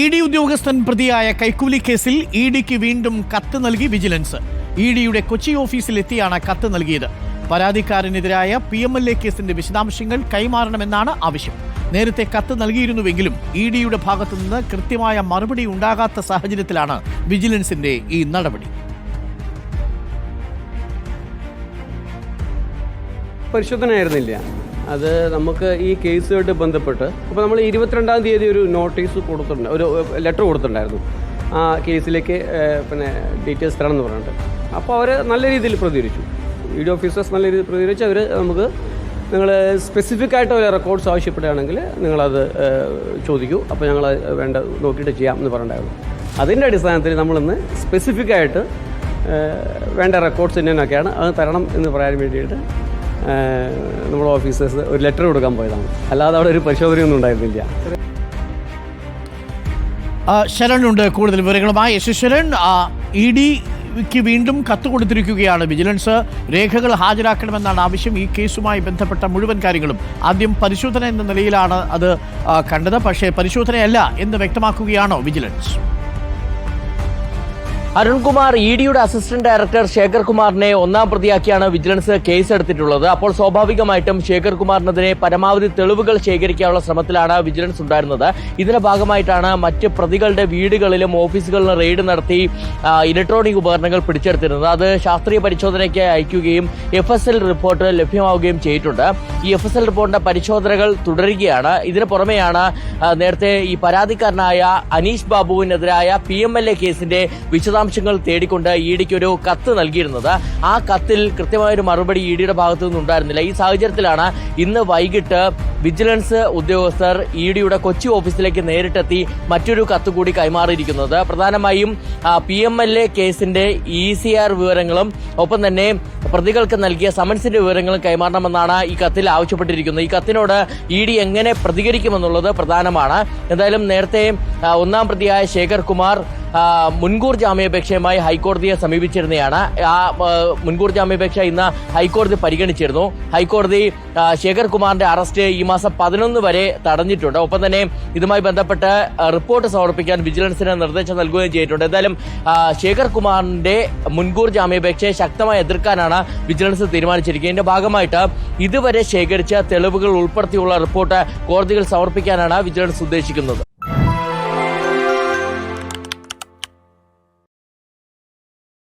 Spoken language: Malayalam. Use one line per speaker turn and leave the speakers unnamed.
ഇ ഡി ഉദ്യോഗസ്ഥൻ പ്രതിയായ കൈക്കൂലി കേസിൽ ഇ ഡിക്ക് വീണ്ടും കത്ത് നൽകി വിജിലൻസ്. ഇ ഡിയുടെ കൊച്ചി ഓഫീസിലെത്തിയാണ് കത്ത് നൽകിയത്. പരാതിക്കാരനെതിരായ പി എം എൽ എ കേസിന്റെ വിശദാംശങ്ങൾ കൈമാറണമെന്നാണ് ആവശ്യം. നേരത്തെ കത്ത് നൽകിയിരുന്നുവെങ്കിലും ഇ ഡിയുടെ ഭാഗത്തുനിന്ന് കൃത്യമായ മറുപടി ഉണ്ടാകാത്ത സാഹചര്യത്തിലാണ് വിജിലൻസിന്റെ ഈ നടപടി.
പരിശോധനയായിരുന്നില്ല. അത് നമുക്ക് ഈ കേസുമായിട്ട് ബന്ധപ്പെട്ട് അപ്പോൾ നമ്മൾ ഇരുപത്തിരണ്ടാം തീയതി ഒരു നോട്ടീസ് കൊടുത്തിട്ടുണ്ട് ഒരു ലെറ്റർ കൊടുത്തിട്ടുണ്ടായിരുന്നു. ആ കേസിലേക്ക് പിന്നെ ഡീറ്റെയിൽസ് തരണം എന്ന് പറഞ്ഞിട്ട്. അപ്പോൾ അവർ നല്ല രീതിയിൽ പ്രതികരിച്ചു. ഇ ഡി ഓഫീസേഴ്സ് നല്ല രീതിയിൽ പ്രതികരിച്ച്. അവർ നമുക്ക് നിങ്ങൾ സ്പെസിഫിക് ആയിട്ട് ഒരു റെക്കോർഡ്സ് ആവശ്യപ്പെടുകയാണെങ്കിൽ നിങ്ങളത് ചോദിക്കൂ. അപ്പോൾ ഞങ്ങൾ വേണ്ട നോക്കിയിട്ട് ചെയ്യാം എന്ന് പറഞ്ഞിട്ടുണ്ടായിരുന്നു. അതിന്റെ അടിസ്ഥാനത്തിൽ നമ്മളിന്ന് സ്പെസിഫിക് ആയിട്ട് വേണ്ട റെക്കോർഡ്സ് ഇന്നൊക്കെയാണ് അത് തരണം എന്ന് പറയാൻ വേണ്ടിയിട്ട് നമ്മുടെ ഓഫീസേഴ്സ് ഒരു ലെറ്റർ കൊടുക്കാൻ പോയതാണ്. അല്ലാതെ അവിടെ ഒരു പരിശോധനയൊന്നും ഉണ്ടായിരുന്നില്ല.
ശരണുണ്ട് കൂടുതൽ വിവരങ്ങളുമായി. യശ് ശരൺ ഇ ഡിക്ക് വീണ്ടും കത്ത് കൊടുത്തിരിക്കുകയാണ്. വിജിലൻസ് രേഖകൾ ഹാജരാക്കണമെന്നാണ് ആവശ്യം. ഈ കേസുമായി ബന്ധപ്പെട്ട മുഴുവൻ കാര്യങ്ങളും ആദ്യം പരിശോധന എന്ന നിലയിലാണ് അത് കണ്ടത്. പക്ഷേ പരിശോധനയല്ല എന്ന് വ്യക്തമാക്കുകയാണോ വിജിലൻസ്?
അരുൺകുമാർ ഇ ഡിയുടെ അസിസ്റ്റന്റ് ഡയറക്ടർ ശേഖർ കുമാറിനെ ഒന്നാം പ്രതിയാക്കിയാണ് വിജിലൻസ് കേസ് എടുത്തിട്ടുള്ളത് അപ്പോൾ സ്വാഭാവികമായിട്ടും ശേഖർ കുമാറിനെതിരെ പരമാവധി തെളിവുകൾ ശേഖരിക്കാനുള്ള ശ്രമത്തിലാണ് വിജിലൻസ് ഉണ്ടായിരുന്നത്. ഇതിന്റെ ഭാഗമായിട്ടാണ് മറ്റ് പ്രതികളുടെ വീടുകളിലും ഓഫീസുകളിലും റെയ്ഡ് നടത്തി ഇലക്ട്രോണിക് ഉപകരണങ്ങൾ പിടിച്ചെടുത്തിരുന്നത്. അത് ശാസ്ത്രീയ പരിശോധനയ്ക്ക് അയക്കുകയും എഫ് എസ് എൽ റിപ്പോർട്ട് ലഭ്യമാവുകയും ചെയ്തിട്ടുണ്ട്. ഈ എഫ് എസ് എൽ റിപ്പോർട്ടിന്റെ പരിശോധനകൾ തുടരുകയാണ്. ഇതിന് പുറമെയാണ് നേരത്തെ ഈ പരാതിക്കാരനായ അനീഷ് ബാബുവിനെതിരായ പി എം എൽ എ കേസിന്റെ വിശദാംശങ്ങൾ തേടിക്കൊണ്ട് ഇ ഡിക്ക് ഒരു കത്ത് നൽകിയിരുന്നത്. ആ കത്തിൽ കൃത്യമായൊരു മറുപടി ഇ ഡിയുടെ ഭാഗത്തു നിന്നുണ്ടായിരുന്നില്ല. ഈ സാഹചര്യത്തിലാണ് ഇന്ന് വൈകിട്ട് വിജിലൻസ് ഉദ്യോഗസ്ഥർ ഇ ഡിയുടെ കൊച്ചി ഓഫീസിലേക്ക് നേരിട്ടെത്തി മറ്റൊരു കത്ത് കൂടി കൈമാറിയിരിക്കുന്നത്. പ്രധാനമായും പി എം എൽ എ കേസിന്റെ ഇ സി ആർ വിവരങ്ങളും ഒപ്പം തന്നെ പ്രതികൾക്ക് നൽകിയ സമൻസിന്റെ വിവരങ്ങളും കൈമാറണമെന്നാണ് ഈ കത്തിൽ ആവശ്യപ്പെട്ടിരിക്കുന്നത്. ഈ കത്തിനോട് ഇ ഡി എങ്ങനെ പ്രതികരിക്കുമെന്നുള്ളത് പ്രധാനമാണ്. എന്തായാലും നേരത്തെ ഒന്നാം പ്രതിയായ ശേഖർ കുമാർ മുൻകൂർ ജാമ്യാപേക്ഷയുമായി ഹൈക്കോടതിയെ സമീപിച്ചിരുന്നതാണ് ആ മുൻകൂർ ജാമ്യാപേക്ഷ ഇന്ന് ഹൈക്കോടതി പരിഗണിച്ചിരുന്നു. ഹൈക്കോടതി ശേഖർ കുമാറിന്റെ അറസ്റ്റ് ഈ മാസം പതിനൊന്ന് വരെ തടഞ്ഞിട്ടുണ്ട്. ഒപ്പം തന്നെ ഇതുമായി ബന്ധപ്പെട്ട് റിപ്പോർട്ട് സമർപ്പിക്കാൻ വിജിലൻസിന് നിർദ്ദേശം നൽകുകയും ചെയ്തിട്ടുണ്ട്. എന്തായാലും ശേഖർ കുമാറിന്റെ മുൻകൂർ ജാമ്യാപേക്ഷയെ ശക്തമായി എതിർക്കാനാണ് വിജിലൻസ് തീരുമാനിച്ചിരിക്കുന്നത്. ഇതിന്റെ ഭാഗമായിട്ട് ഇതുവരെ ശേഖരിച്ച തെളിവുകൾ ഉൾപ്പെടുത്തിയുള്ള റിപ്പോർട്ട് കോടതികൾ സമർപ്പിക്കാനാണ് വിജിലൻസ് ഉദ്ദേശിക്കുന്നത്.